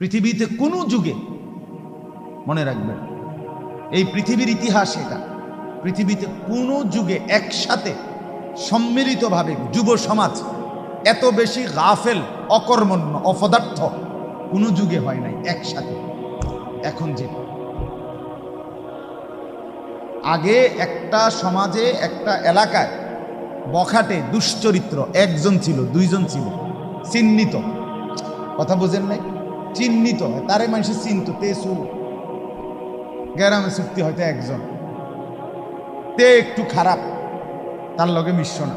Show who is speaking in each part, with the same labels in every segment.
Speaker 1: পৃথিবীতে কোনো যুগে, মনে রাখবেন, এই পৃথিবীর ইতিহাস এটা, পৃথিবীতে কোনো যুগে একসাথে সম্মিলিতভাবে যুব সমাজ এত বেশি গাফেল, অকর্মণ্য, অপদার্থ কোনো যুগে হয় নাই, একসাথে। এখন যে আগে একটা সমাজে, একটা এলাকায় বখাটে, দুশ্চরিত্র, একজন ছিল, দুইজন ছিল, চিহ্নিত। কথা বোঝেন নাই? চিহ্নিত হয়। তারে মানুষের চিন্ত তেসু গ্যারামে চুক্তি হয়তো একজন। তে একটু খারাপ, তার লগে মিশ্র না।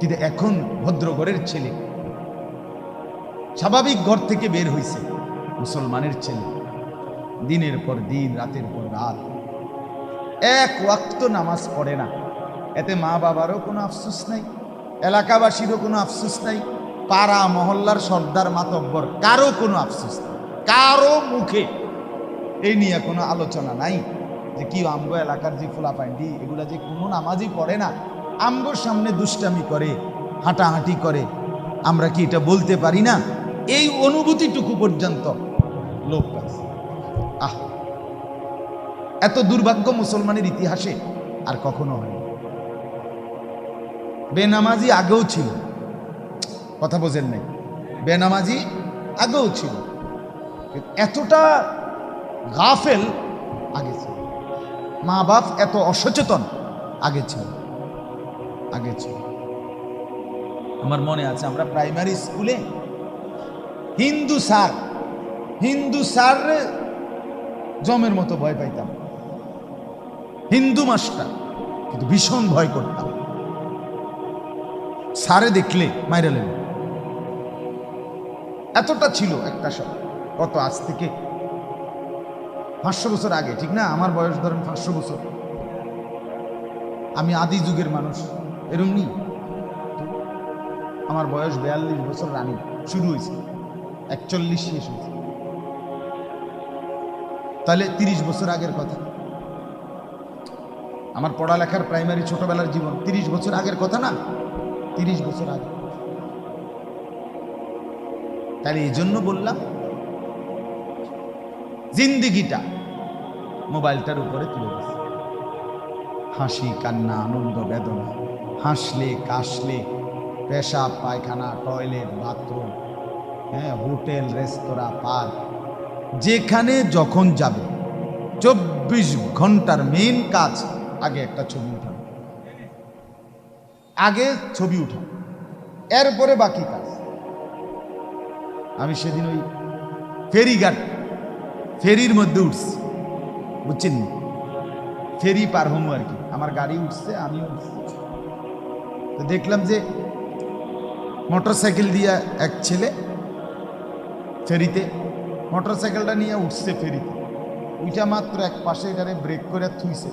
Speaker 1: কিন্তু এখন ভদ্রগড়ের ছেলে। স্বাভাবিক ঘর থেকে বের হইছে মুসলমানের ছেলে। দিনের পর দিন, রাতের পর রাত। এক ওয়াক্ত নামাজ পড়ে না। এতে মা বাবারও কোনো আফসোস নাই, এলাকাবাসীরও কোনো আফসোস নাই। পাড়া মহল্লার সর্দার মাতব্বর, কারও কোনো আফসোস কারও মুখে। এই নিয়ে কোনো আলোচনা নাই যে কি আমগো এলাকার যে ফুলা পাইন্ডি এগুলা যে কোনো নামাজই পড়ে না। আমগোর সামনে দুষ্টামি করে, হাঁটাহাঁটি করে, আমরা কি এটা বলতে পারি না? এই অনুভূতিটুকু পর্যন্ত লোক পাচ্ছে আহ! এত দুর্ভাগ্য মুসলমানের ইতিহাসে আর কখনো হয়নি। বেনামাজি আগেও ছিল। কথা বোঝেন নাই। বেনামাজি আগেও ছিল। এতটা গাফেল আগে ছিল। মা বাপ এত অসচেতন আগে ছিল। আগে ছিল। আমার মনে আছে, আমরা প্রাইমারি স্কুলে হিন্দু স্যার হিন্দু স্যার জমের মতো ভয় পাইতাম। হিন্দু মাস্টার, কিন্তু ভীষণ ভয় করতাম। সারে দেখলে মাইরা লেন এতটা ছিল একটা সময় কত আজ থেকে পাঁচশো বছর আগে, ঠিক না? আমার বয়স ধরেন পাঁচশো বছর। আমি আদি যুগের মানুষ এরম নি আমার বয়স বিয়াল্লিশ বছর রানী, শুরু হয়েছে। একচল্লিশ শেষ হয়েছে। তাহলে তিরিশ বছর আগের কথা। আমার পড়ালেখার প্রাইমারি ছোটবেলার জীবন, তিরিশ বছর আগের কথা না? তিরিশ বছর আগে। তাহলে এই জন্য বললাম, জিন্দিগিটা মোবাইলটার উপরে তুলে দিচ্ছে হাসি, কান্না, আনন্দ, বেদনা, হাসলে, কাশলে, পেশাব, পায়খানা, টয়লেট, বাথরুম হ্যাঁ হোটেল, রেস্তোরাঁ, পার্ক, যেখানে যখন যাবে, চব্বিশ ঘণ্টার মেন কাজ আগে একটা ছবি উঠানো আগে ছবি উঠানো এরপরে বাকি কাজ। আমি সেদিন ওই ফেরি ফেরিঘাট, ফেরির মধ্যে উঠছি, বুঝছেন? ফেরি পার হমু আর কি। আমার গাড়ি উঠছে, আমিও উঠছি। তো দেখলাম যে মোটর সাইকেল দিয়ে এক ছেলে ফেরিতে মোটর সাইকেলটা নিয়ে উঠছে ফেরিতে। ওইটা মাত্র এক পাশে এটারে ব্রেক করে থুইছে।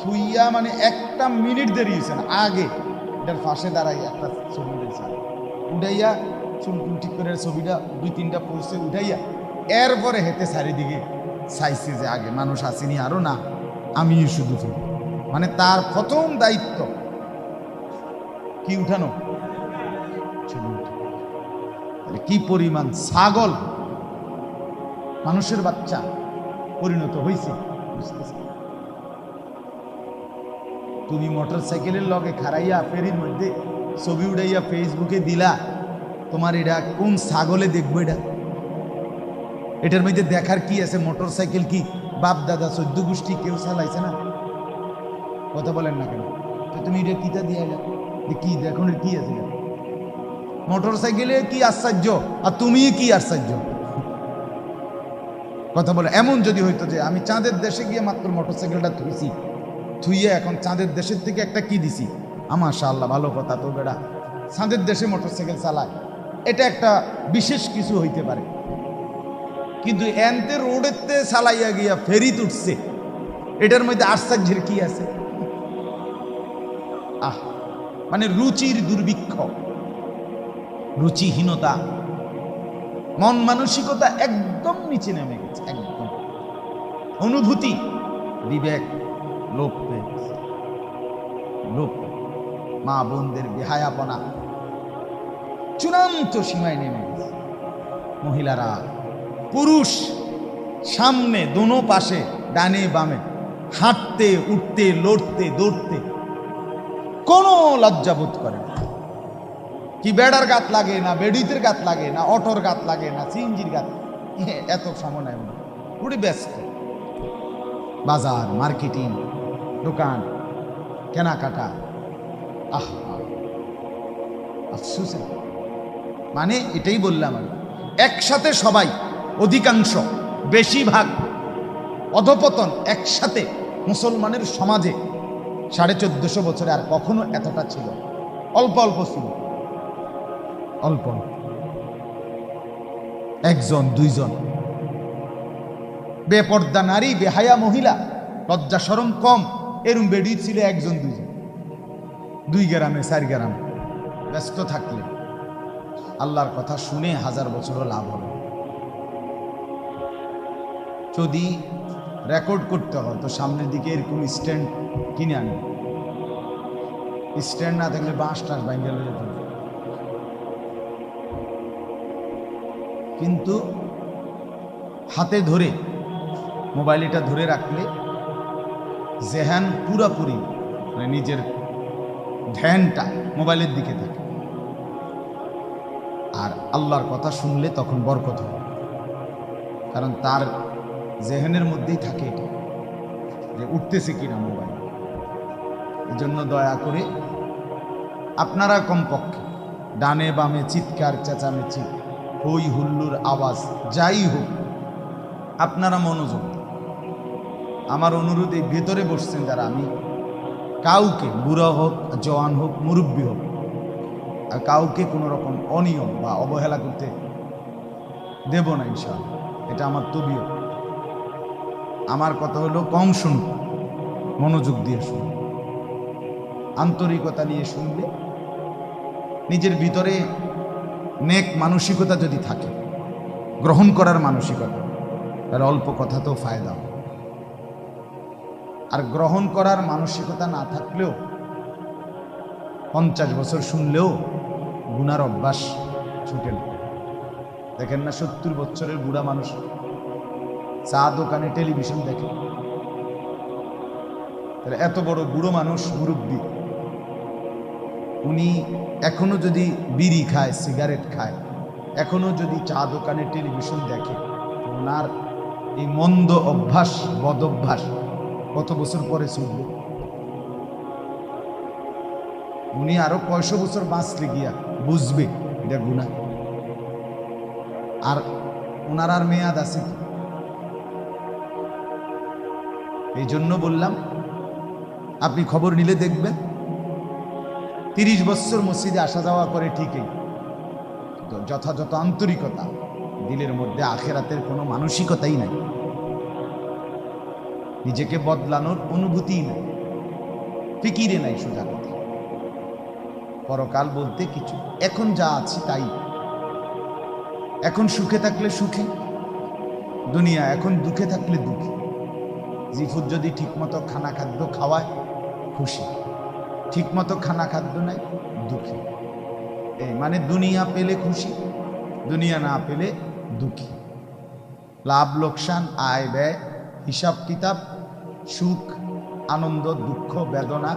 Speaker 1: থুইয়া মানে একটা মিনিট দেরি হয়েছে না, আগে। এটার পাশে দাঁড়াই একটা ছবি উঠাইয়া চুল টুল ঠিক করে ছবিটা দুই তিনটা পড়ছে উঠাইয়া এরপরে হেঁটে চারিদিকে চাইছে যে আগে মানুষ আসেনি আরও না আমি শুধু ফেরি মানে তার প্রথম দায়িত্ব কি উঠানো? তাহলে কি পরিমাণ ছাগল মানুষের বাচ্চা পরিণত হয়েছে তুমি মোটর সাইকেলের লগে খারাইয়া ফেরির মধ্যে ছবি উড়াইয়া ফেসবুকে দিলা তোমার এটা কোন ছাগলে দেখব এটা? এটার মধ্যে দেখার কি আছে? মোটর সাইকেল কি? বাপ, দাদা, চোদ্দ গোষ্ঠী কেউ চালাইছে না? কথা বলেন না কেন? তো তুমি এটা কিতা দিয়ে এলা? যে কি এখন কি আছে? মোটর সাইকেলে কি আশ্চর্য? আর তুমি কি আশ্চর্য? কথা বলে, এমন যদি হইতো যে আমি চাঁদের দেশে গিয়ে মাত্র মোটর সাইকেলটা থুইছি থুইয়ে এখন চাঁদের দেশের থেকে একটা কি দিছি? আমার আল্লাহ ভালো কথা তো বেড়া। চাঁদের দেশে মোটর সাইকেল চালায়। এটা একটা বিশেষ কিছু হইতে পারে। কিন্তু এনতে রোডেতে চালাইয়া গিয়া ফেরি উঠছে এটার মধ্যে আশ্চর্যের কি আছে? আহ মানে রুচির দুর্ভিক্ষ, রুচিহীনতা, মন মানসিকতা একদম নিচে নেমে গেছে, একদম। অনুভূতি, বিবেক, লোপ। লোপ, মা বোনদের বেহায়াপনা চূড়ান্ত সীমায় নেমে মহিলারা, পুরুষ সামনে দোনো পাশে, ডানে বামে, হাঁটতে, উঠতে, লড়তে, দৌড়তে। কোনো লজ্জাবোধ করে না। কি বেড়ার গাত লাগে, না বেডিতের গাত লাগে, না অটোর গাত লাগে, না সিএনজির গাত এত সময় নেয় না পুরি ব্যস্ত। বাজার, মার্কেটিং, দোকান, কেনাকাটা। আহ আফসুস মানে এটাই বললাম আমি। একসাথে সবাই, অধিকাংশ, বেশিরভাগ অধপতন একসাথে মুসলমানের সমাজে সাড়ে চোদ্দশো বছরে আর কখনো এতটা ছিল অল্প অল্প ছিল। অল্প। একজন, দুইজন। বেপর্দা নারী, বেহায়া মহিলা, লজ্জা সরম কম, এরম বেডি ছিল একজন, দুইজন। দুই গ্রামে, চার গ্রামে। ব্যস্ত থাকলে। আল্লাহর কথা শুনে হাজার বছরও লাভ হবে। যদি রেকর্ড করতে হয়, তো সামনের দিকে এরকম স্ট্যান্ড কিনে আনবে। স্ট্যান্ড না থাকলে বাঁশ টাস হবে। কিন্তু হাতে ধরে, মোবাইলটা ধরে রাখলে জেহান পুরাপুরি মানে নিজের ধ্যানটা মোবাইলের দিকে থাকে। আর আল্লাহর কথা শুনলে তখন বরকত হবে কারণ তার জেহেনের মধ্যেই থাকে এটা, যে উঠতেছে কিনা মোবাইল। এই জন্য দয়া করে আপনারা কমপক্ষে ডানে বামে চিৎকার, চেঁচামেচি, হই হুল্লুর আওয়াজ, যাই হোক, আপনারা মনোযোগ আমার অনুরোধ এই ভেতরে বসছেন যারা, আমি কাউকে বুড়ো হোক, জওয়ান হোক, মুরব্বী হোক কাউকে কোনো রকম অনিয়ম বা অবহেলা করতে দেব না ইনশাআল্লাহ। এটা আমার তবিও আমার কথা হলো, কম শুনুক মনোযোগ দিয়ে শুনুন। আন্তরিকতা নিয়ে শুনলে নিজের ভিতরে নেক মানসিকতা যদি থাকে, গ্রহণ করার মানসিকতা, তাহলে অল্প কথা তো ফায়দা আর গ্রহণ করার মানসিকতা না থাকলেও পঞ্চাশ বছর শুনলেও গুনার অভ্যাস ছুটে না। দেখেন না সত্তর বছরের বুড়া মানুষ চা দোকানে টেলিভিশন দেখে। তাহলে এত বড় বুড়ো মানুষ মুরব্বী, উনি এখনও যদি বিড়ি খায়, সিগারেট খায়, এখনও যদি চা দোকানে টেলিভিশন দেখে ওনার এই মন্দ অভ্যাস, বদ অভ্যাস কত বছর পরে ছুটবে? উনি আরও কয়শো বছর বাঁচলে গিয়া বুঝবে এটা গুণা আর ওনার আর মেয়াদ আছে এই জন্য বললাম, আপনি খবর নিলে দেখবেন। তিরিশ বছর মসজিদে আসা যাওয়া করে ঠিকই। তো যথাযথ আন্তরিকতা, দিলের মধ্যে আখেরাতের কোনো মানসিকতাই নাই। নিজেকে বদলানোর অনুভূতিই নাই। ফিকিরে নাই সোজা কথা পরকাল বলতে কিছু। এখন যা আছে তাই। এখন সুখে থাকলে সুখী। দুনিয়া এখন দুঃখে থাকলে দুঃখে। জিফুর যদি ঠিকমতো খানা খাদ্য খাওয়ায়, খুশি। ঠিকমতো খানা খাদ্য নাই দুঃখী। এই মানে দুনিয়া পেলে খুশি, দুনিয়া না পেলে দুঃখী। লাভ, লোকসান, আয়, ব্যয়, হিসাব, কিতাব, সুখ, আনন্দ, দুঃখ, বেদনা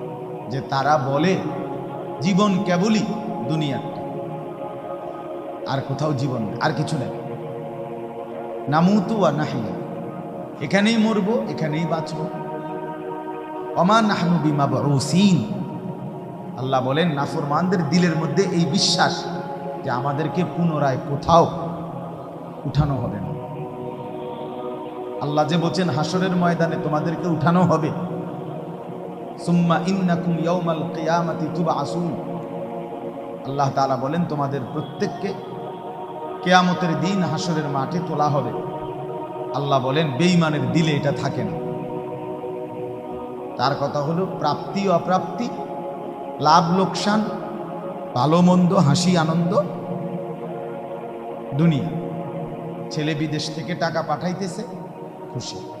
Speaker 1: যে তারা বলে, জীবন কেবলই দুনিয়াটা আর কোথাও জীবন আর কিছু নেই। নামুতু আর নাহিয়া এখানেই মরবো, এখানেই বাঁচবো। অমান নাহনু বিমা বরসিন আল্লাহ বলেন, নাফরমানদের দিলের মধ্যে এই বিশ্বাস যে আমাদেরকে পুনরায় কোথাও উঠানো হবে না। আল্লাহ যে বলছেন হাসরের ময়দানে তোমাদেরকে উঠানো হবে। আল্লাহ বলেন, তোমাদের প্রত্যেককে কেয়ামতের দিন হাসরের মাঠে তোলা হবে। আল্লাহ বলেন বেইমানের দিলে এটা থাকে না। তার কথা হলো, প্রাপ্তি অপ্রাপ্তি, লাভ লোকসান, ভালো মন্দ, হাসি আনন্দ, দুনিয়া। ছেলে বিদেশ থেকে টাকা পাঠাইতেছে, খুশি।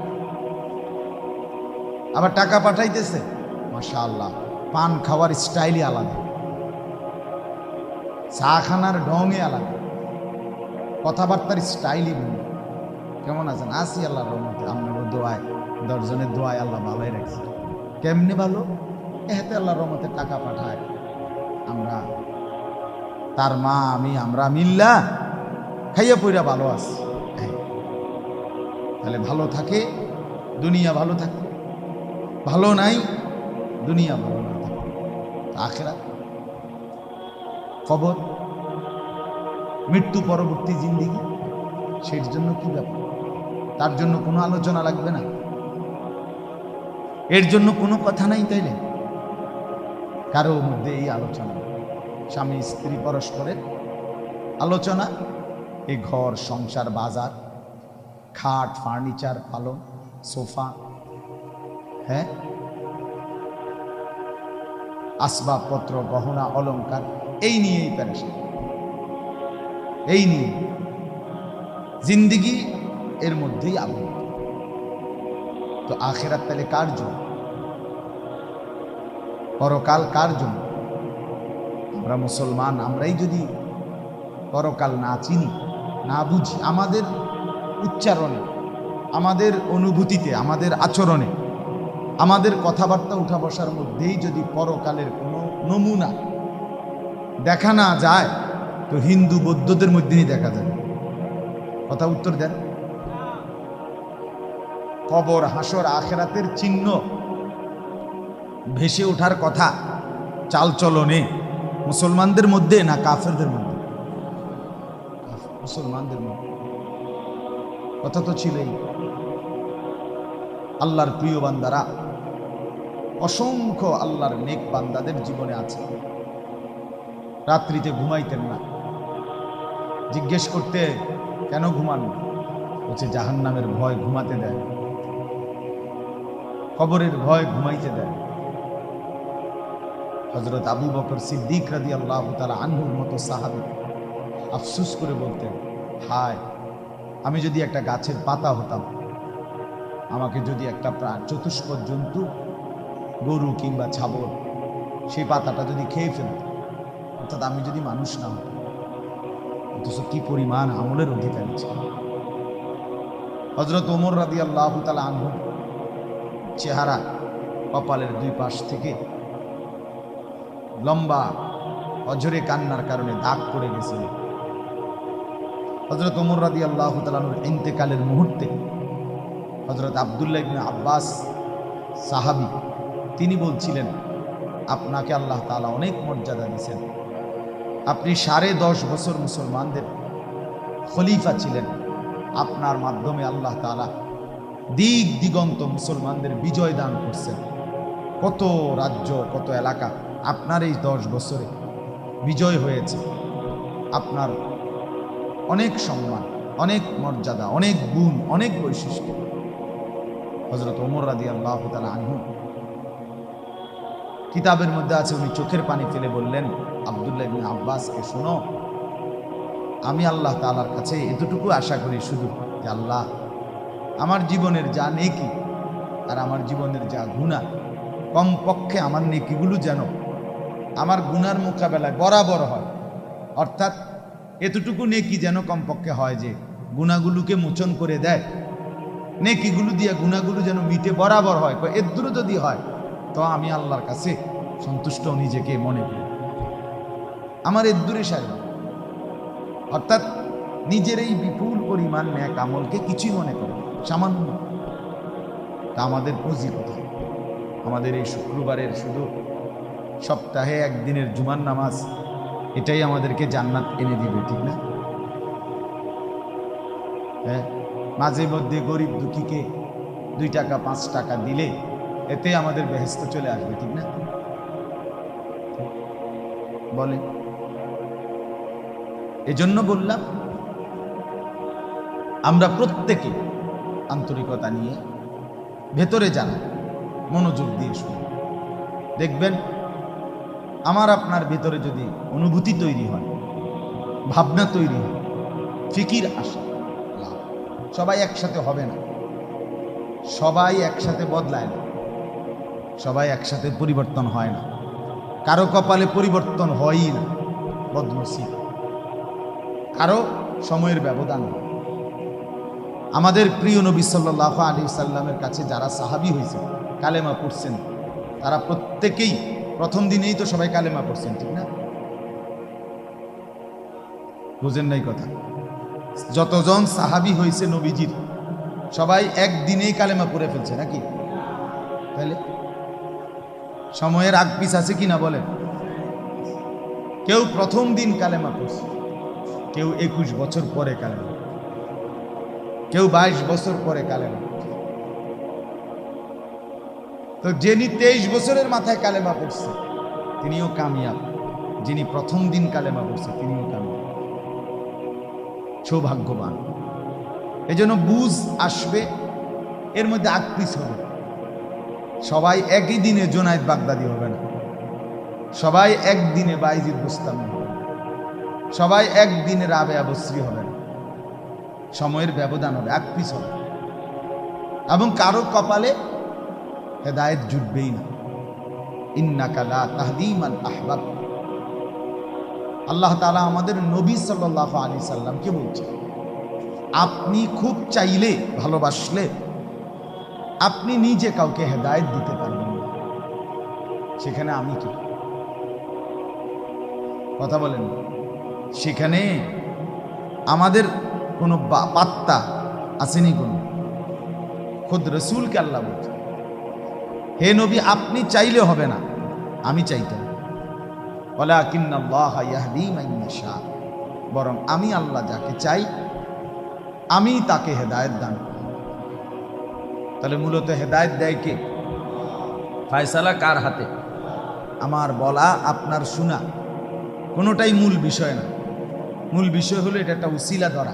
Speaker 1: আবার টাকা পাঠাইতেছে? আল্লাহ পান খাওয়ার স্টাইলই আলাদা। চা খানার ঢঙে আলাদা। কথাবার্তার স্টাইলই ভিন্ন। কেমন আছেন? আসি আল্লাহ রহমতে আপনার দোয়ায়, দশজনের দোয়ায় আল্লাহ ভালোই রাখছে। কেমনি ভালো? এহাতে আল্লাহ রহমতে টাকা পাঠায়। আমরা, তার মা, আমি, আমরা মিল্লা খাইয়া পইরা ভালো আছি। এই। তাহলে ভালো থাকে, দুনিয়া ভালো থাকে। ভালো নাই, দুনিয়া ভালো না আখেরা খবর মৃত্যু পরবর্তী জিন্দিগি সেই জন্য কি ব্যাপার? তার জন্য কোনো আলোচনা লাগবে না। এর জন্য কোনো কথা নাই তাইলে? কারও মধ্যে এই আলোচনা। স্বামী, স্ত্রী, পরস্পরের আলোচনা, এ ঘর, সংসার, বাজার, খাট, ফার্নিচার, পালং, সোফা হ্যাঁ? আসবাবপত্র, গহনা, অলংকার, এই নিয়েই প্যারেশান। এই নিয়ে। জিন্দিগি এর মধ্যেই আবদ্ধ। তো আখেরাত তাহলে কার জন্য? পরকাল কার জন্য? আমরা মুসলমান, আমরাই যদি পরকাল না চিনি, না বুঝি, আমাদের উচ্চারণে, আমাদের অনুভূতিতে, আমাদের আচরণে আমাদের কথাবার্তা উঠা বসার মধ্যেই যদি পরকালের কোনো নমুনা দেখা না যায়, তো হিন্দু বৌদ্ধদের মধ্যেই দেখা যাবে। কথা উত্তর দেন। কবর, হাসর, আখেরাতের চিহ্ন ভেসে ওঠার কথা চালচলনে মুসলমানদের মধ্যে না কাফেরদের মধ্যে? মুসলমানদের মধ্যে। কথা তো ছিলই। আল্লাহর প্রিয় বান্দারা অসংখ্য আল্লাহর নেক বান্দাদের জীবনে আছে। রাত্রিতে ঘুমাইতেন না। জিজ্ঞেস করতে, কেন ঘুমান হচ্ছে জাহান নামের ভয় ঘুমাতে দেয় কবরের ভয় ঘুমাইতে দেয় হজরত আবু বকর সিদ্দিক রাদি আল্লাহ তালা আনহুর মতো সাহাবি আফসুস করে বলতেন, হায়, আমি যদি একটা গাছের পাতা হতাম, আমাকে যদি একটা প্রাণ চতুষ্পদ জন্তু গরু কিংবা ছাগল, সেই পাতাটা যদি খেয়ে ফেলত, অর্থাৎ আমি যদি মানুষ না অথচ কি পরিমাণ আমলের অধিকারী ছিল হজরত ওমর রাদি আল্লাহ তালা আনহু, চেহারা কপালের দুই পাশ থেকে লম্বা অজরে কান্নার কারণে দাগ পড়ে গেছিল। হজরত ওমর রাদি আল্লাহ তালানুর ইন্তেকালের মুহূর্তে হজরত আবদুল্লাহ আব্বাস, সাহাবি তিনি বলছিলেন, আপনাকে আল্লাহ তালা অনেক মর্যাদা দিয়েছেন। আপনি সাড়ে দশ বছর মুসলমানদের খলিফা ছিলেন। আপনার মাধ্যমে আল্লাহ তালা দিক দিগন্ত মুসলমানদের বিজয় দান করছেন। কত রাজ্য, কত এলাকা আপনার এই দশ বছরে বিজয় হয়েছে। আপনার অনেক সম্মান, অনেক মর্যাদা, অনেক গুণ, অনেক বৈশিষ্ট্য। হজরত ওমর রাদি আল্লাহ তালা আনহু কিতাবের মধ্যে আছে, উনি চোখের পানি ফেলে বললেন, আবদুল্লাহ ইবিন আব্বাসকে শোনো, আমি আল্লাহ তালার কাছে এতটুকু আশা করি শুধু যে আল্লাহ আমার জীবনের যা নেকি আর আমার জীবনের যা গুণা কমপক্ষে আমার নেকিগুলো যেন আমার গুনার মোকাবেলায় বরাবর হয়। অর্থাৎ এতটুকু নেকি যেন কমপক্ষে হয় যে গুণাগুলোকে মোচন করে দেয়। নেকিগুলো দিয়ে গুণাগুলো যেন মিটে বরাবর হয়। এদ্দুরও যদি হয় তো আমি আল্লাহর কাছে সন্তুষ্ট নিজেকে মনে করি। আমার এদ্দুরে সাহেব, অর্থাৎ নিজের এই বিপুল পরিমাণ ন্যাক আমলকে কিছুই মনে করে সামান্য তা আমাদের পুঁজি কোথায় আমাদের এই শুক্রবারের শুধু সপ্তাহে একদিনের জুমার নামাজ, এটাই আমাদেরকে জান্নাত এনে দিবে, ঠিক না? হ্যাঁ মাঝে মধ্যে গরিব দুঃখীকে দুই টাকা, পাঁচ টাকা দিলে এতে আমাদের বেহেস্ত চলে আসবে, ঠিক না? বলে। এজন্য বললাম, আমরা প্রত্যেকে আন্তরিকতা নিয়ে ভেতরে যান, মনোযোগ দিয়ে শুনি। দেখবেন, আমার আপনার ভেতরে যদি অনুভূতি তৈরি হয়, ভাবনা তৈরি হয়, ফিকির আসে সবাই একসাথে হবে না। সবাই একসাথে বদলায় না। সবাই একসাথে পরিবর্তন হয় না। কারও কপালে পরিবর্তন হয়ই না বদনসিব কারও সময়ের ব্যবধান আমাদের প্রিয় নবী সাল্লাহ আলী সাল্লামের কাছে যারা সাহাবি হয়েছে, কালেমা পড়ছেন, তারা প্রত্যেকেই প্রথম দিনেই তো সবাই কালেমা পড়ছেন, ঠিক না? বুঝেন নাই কথা। যতজন সাহাবি হয়েছে নবীজির, সবাই একদিনেই কালেমা পড়ে ফেলছে নাকি? তাহলে সময়ের আগ পিস আছে কি না বলেন কেউ প্রথম দিন কালেমা পড়ছে, কেউ একুশ বছর পরে কালেমা কেউ বাইশ বছর পরে কালেমা তো যিনি তেইশ বছরের মাথায় কালেমা পড়ছে, তিনিও কামিয়াব। যিনি প্রথম দিন কালেমা পড়ছে, তিনিও কামিয়াব। সৌভাগ্যবান। এই জন্য বুঝ আসবে, এর মধ্যে আকৃষ্ট হবে। সবাই একই দিনে জোনায়েদ বাগদাদি হবে না। সবাই একদিনে বাইজিদ বুস্তামি হবে সবাই একদিনে রাবে আবশ্রী হবে না। সময়ের ব্যবধান হবে আকৃষ হবে। এবং কারও কপালে হেদায়েত জুটবেই না। ইন্নাকালা তাহদিমান আহবাব। আল্লাহ তালা আমাদের নবী সাল্লাহ আলী সাল্লামকে বলছে আপনি খুব চাইলে, ভালোবাসলে আপনি নিজে কাউকে হেদায়েত দিতে পারবেন। সেখানে আমি কি কথা বলেন সেখানে আমাদের কোনো পাত্তা আসেনি কোনো খুদ রসুলকে আল্লাহ বলছে হে নবী, আপনি চাইলে হবে না, আমি চাইতাম। বরং আমি আল্লাহ যাকে চাই, আমি তাকে হেদায়েত দান করি। তাহলে মূলত হেদায়েত দেয় কে? ফায়সালা কার হাতে? আমার বলা, আপনার শোনা, কোনোটাই মূল বিষয় না। মূল বিষয় হলো এটা একটা উসিলা ধরা।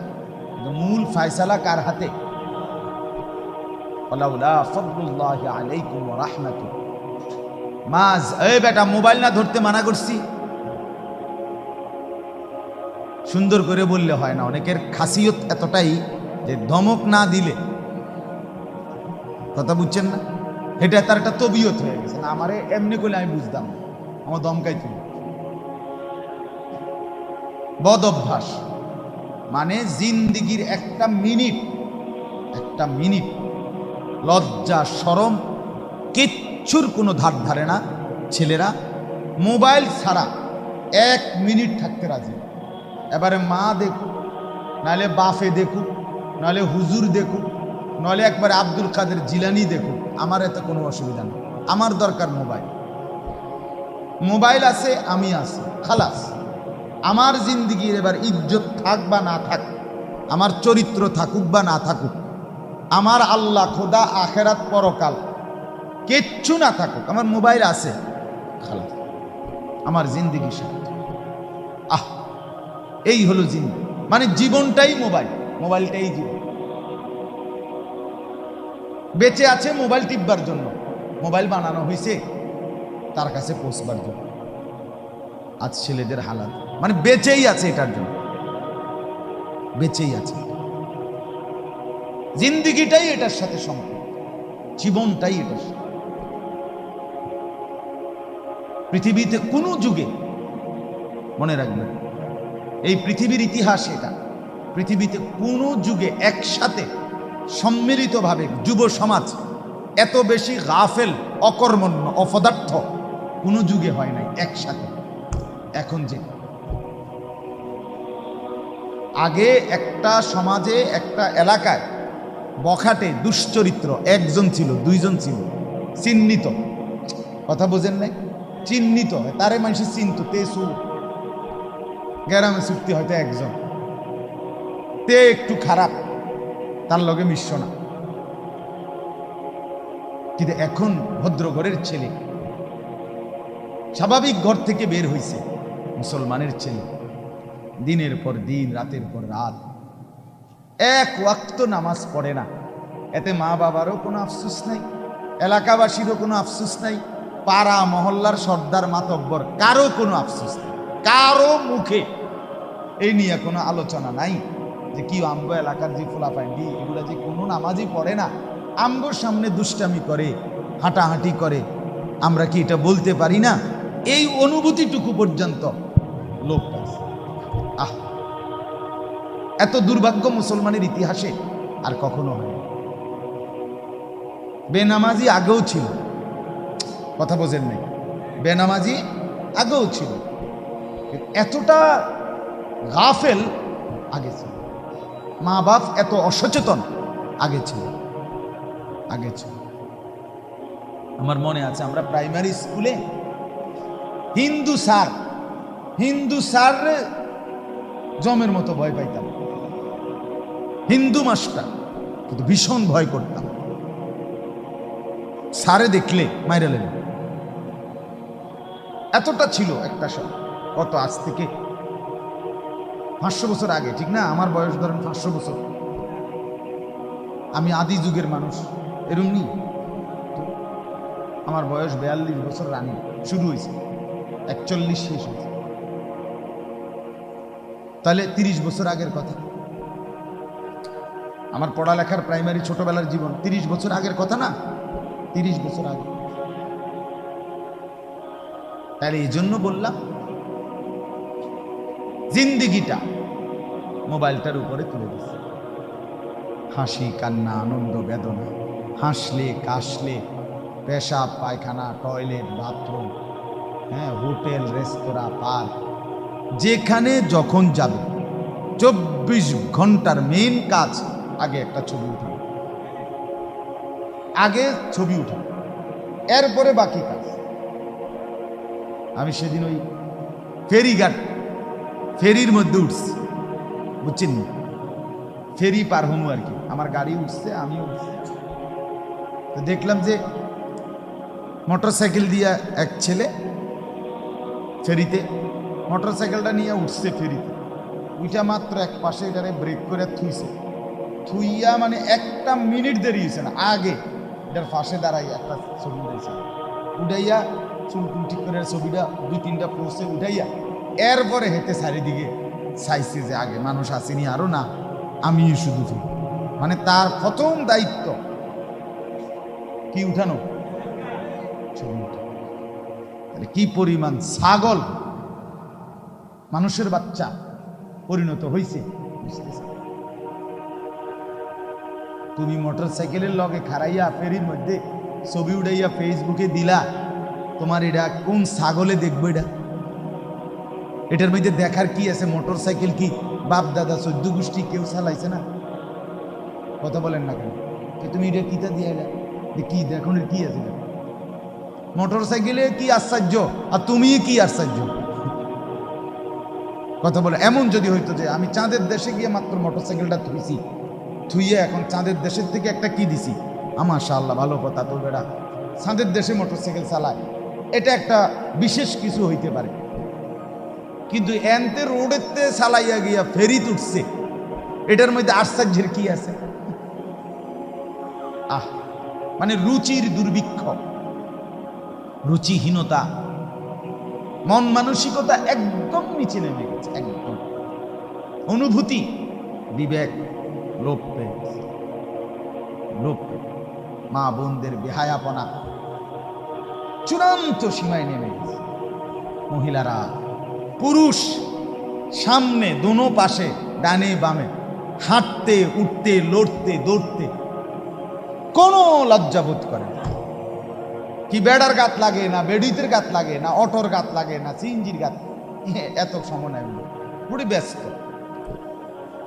Speaker 1: মূল ফায়সালা কার হাতে? মাজ এই বেটা, মোবাইল না ধরতে মানা করছি? সুন্দর করে বললে হয় না, অনেকের খাসিয়ত এতটাই যে ধমক না দিলে কথা বুঝছেন না? এটা তার একটা তবিয়ত হয়ে গেছে। না, আমারে এমনি করলে আমি বুঝতাম। আমার দমকাই ছিল বদ অভ্যাস মানে জিন্দিগির একটা মিনিট একটা মিনিট। লজ্জা সরম কিচ্ছুর কোনো ধার ধারে না। ছেলেরা, মোবাইল ছাড়া এক মিনিট থাকতে রাজি। এবারে মা দেখুক, নাহলে বাফে দেখুক, নাহলে হুজুর দেখুক নাহলে একবারে আব্দুল কাদের জিলানি দেখুক আমার এতে কোনো অসুবিধা নেই। আমার দরকার মোবাইল। মোবাইল আছে, আমি আছি। খালাস। আমার জিন্দিগির এবার ইজ্জত থাক বা না থাক, আমার চরিত্র থাকুক বা না থাকুক, আমার আল্লাহ, খোদা, আখেরাত পরকাল কিচ্ছু না থাকুক, আমার মোবাইল আছে। খালাস। আমার জিন্দিগি আহ, এই হলো জিন্দি মানে জীবনটাই মোবাইল। মোবাইলটাই জীবন। বেঁচে আছে মোবাইল টিপবার জন্য। মোবাইল বানানো হয়েছে তার কাছে পৌঁছবার জন্য। আজ ছেলেদের হালাত মানে বেঁচেই আছে এটার জন্য। বেঁচেই আছে। জিন্দিগিটাই এটার সাথে সম্পর্ক। জীবনটাই এটার সাথে। পৃথিবীতে কোনো যুগে, মনে রাখবেন, এই পৃথিবীর ইতিহাস এটা। পৃথিবীতে কোনো যুগে একসাথে সম্মিলিতভাবে যুব সমাজ এত বেশি গাফেল, অকর্মণ্য, অপদার্থ কোনো যুগে হয় নাই একসাথে। এখন যে আগে একটা সমাজে, একটা এলাকায় বখাটে, দুশ্চরিত্র, একজন ছিল, দুইজন ছিল, চিহ্নিত। কথা বোঝেন নাই? চিহ্নিত তারে মানুষ চিনত, তে সু গ্যারামে চুক্তি হয়তো একজন। তে একটু খারাপ তার লগে মিশ্র না। কিন্তু এখন ভদ্রঘরের ছেলে। স্বাভাবিক ঘর থেকে বের হইছে মুসলমানের ছেলে। দিনের পর দিন, রাতের পর রাত। এক ওয়াক্ত নামাজ পড়ে না। এতে মা বাবারও কোনো আফসোস নাই, এলাকাবাসীরও কোনো আফসোস নাই, পাড়া মহল্লার সর্দার মাতব্বর কারও কোনো আফসোস নেই, কারও মুখে। এই নিয়ে কোনো আলোচনা নাই। যে কি আমগো এলাকার যে ফোলাফাইন্ডি এগুলো যে কোনো নামাজই পড়ে না আমগোর সামনে দুষ্টামি করে, হাঁটাহাঁটি করে, আমরা কি এটা বলতে পারি না? এই অনুভূতিটুকু পর্যন্ত লোক পাইছে। আহ! এত দুর্ভাগ্য মুসলমানের ইতিহাসে আর কখনো হয় বেনামাজি আগেও ছিল। কথা বোঝেন নাই। বেনামাজি আগেও ছিল। এতটা গাফেল আগে ছিল। মা বাপ এত অসচেতন। আগে ছিল। আগে ছিল। আমার মনে আছে, আমরা প্রাইমারি স্কুলে হিন্দু স্যার হিন্দু স্যার জমের মতো ভয় পাইতাম। হিন্দু মাস্টার, কিন্তু ভীষণ ভয় করতাম। সারে দেখলে মাইরালেন এতটা ছিল একটা সময়। কত আজ থেকে পাঁচশো বছর আগে, ঠিক না? আমার বয়স ধরেন পাঁচশো বছর। আমি আদি যুগের মানুষ। এরম নি আমার বয়স বিয়াল্লিশ বছর রানি। শুরু হয়েছে। একচল্লিশ শেষ হয়েছে। তাহলে তিরিশ বছর আগের কথা। আমার পড়ালেখার প্রাইমারি ছোটবেলার জীবন। তিরিশ বছর আগের কথা না? তিরিশ বছর আগে। তাহলে এই জন্য বললাম জিন্দিগিটা মোবাইলটার উপরে তুলে দিচ্ছে হাসি, কান্না, আনন্দ, বেদনা, হাসলে, কাশলে, পেশাব, পায়খানা, টয়লেট, বাথরুম হ্যাঁ হোটেল, রেস্তোরাঁ, পার্ক, যেখানে যখন যাবে, চব্বিশ ঘণ্টার মেন কাজ আগে একটা ছবি উঠানো আগে ছবি উঠানো এরপরে বাকি কাজ। আমি সেদিন ওই ফেরিঘাট ফেরির মধ্যে উঠছি। বুঝছেন ফেরি পার হমু আর কি। আমার গাড়ি উঠছে আমি তো দেখলাম যে মোটর সাইকেল দিয়ে এক ছেলে ফেরিতে মোটর সাইকেলটা নিয়ে উঠছে ফেরিতে। ওইটা মাত্র এক পাশে এটারে ব্রেক করে থুইছে। থুইয়া মানে একটা মিনিট দেরি হয়েছে না, আগে। এটার পাশে দাঁড়াই একটা ছবি উঠেছে। উঠাইয়া চুল ঠিক করে ছবিটা দুই তিনটা পোস্টে উঠাইয়া এরপরে হেঁটে চারিদিকে চাইছে যে আগে মানুষ আসেনি, আরও না আমি শুধু মানে তার প্রথম দায়িত্ব কি উঠানো? কি পরিমাণ ছাগল মানুষের বাচ্চা পরিণত হয়েছে তুমি মোটর সাইকেলের লগে খারাইয়া ফেরির মধ্যে ছবি উড়াইয়া ফেসবুকে দিলা, তোমার এটা কোন ছাগলে দেখব এটা? এটার মধ্যে দেখার কি আছে? মোটর সাইকেল কি? বাপ, দাদা, চোদ্দ গোষ্ঠী কেউ চালাইছে না? কথা বলেন না কেন? তুমি এটা কিতা দিয়ে এলা? যে কি দেখুন কি আছে? মোটর সাইকেলে কি আশ্চর্য? আর তুমি কি আশ্চর্য? কথা বলে, এমন যদি হইতো যে আমি চাঁদের দেশে গিয়ে মাত্র মোটর সাইকেলটা থুইছি, থুইয়ে এখন চাঁদের দেশের থেকে একটা কি দিছি? আমার আল্লাহ ভালো কথা তো বেড়া। চাঁদের দেশে মোটর সাইকেল চালায়। এটা একটা বিশেষ কিছু হইতে পারে। কিন্তু এনতে রোডেতে চালাইয়া গিয়া ফেরি উঠছে এটার মধ্যে আশ্চর্যের কি আছে? আহ মানে রুচির দুর্ভিক্ষ, রুচিহীনতা, মন মানসিকতা একদম নিচে নেমে গেছে, একদম। অনুভূতি, বিবেক, লোপ পেয়ে গেছে। লোপ মা বোনদের বেহায়াপনা চূড়ান্ত সীমায় নেমে গেছে। মহিলারা পুরুষ সামনে, দোনো পাশে, ডানে, বামে। হাঁটতে, উঠতে, লড়তে, দৌড়তে। কোনো লজ্জাবোধ করে না। কি বেড়ার গাত লাগে, না বেডিতের গাত লাগে, না অটোর গাত লাগে, না সিঞ্জির গাত এত নাই। পুরি ব্যস্ত।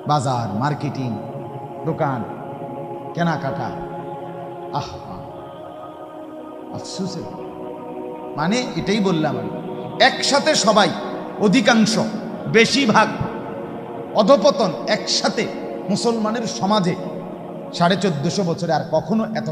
Speaker 1: বাজার, মার্কেটিং, দোকান, কেনাকাটা। আহ আফসুসে মানে এটাই বললাম আমি। একসাথে সবাই অধিকাংশ বেশিরভাগ অধপতন একসাথে মুসলমানের সমাজে সাড়ে চোদ্দশো বছরে আর কখনো এত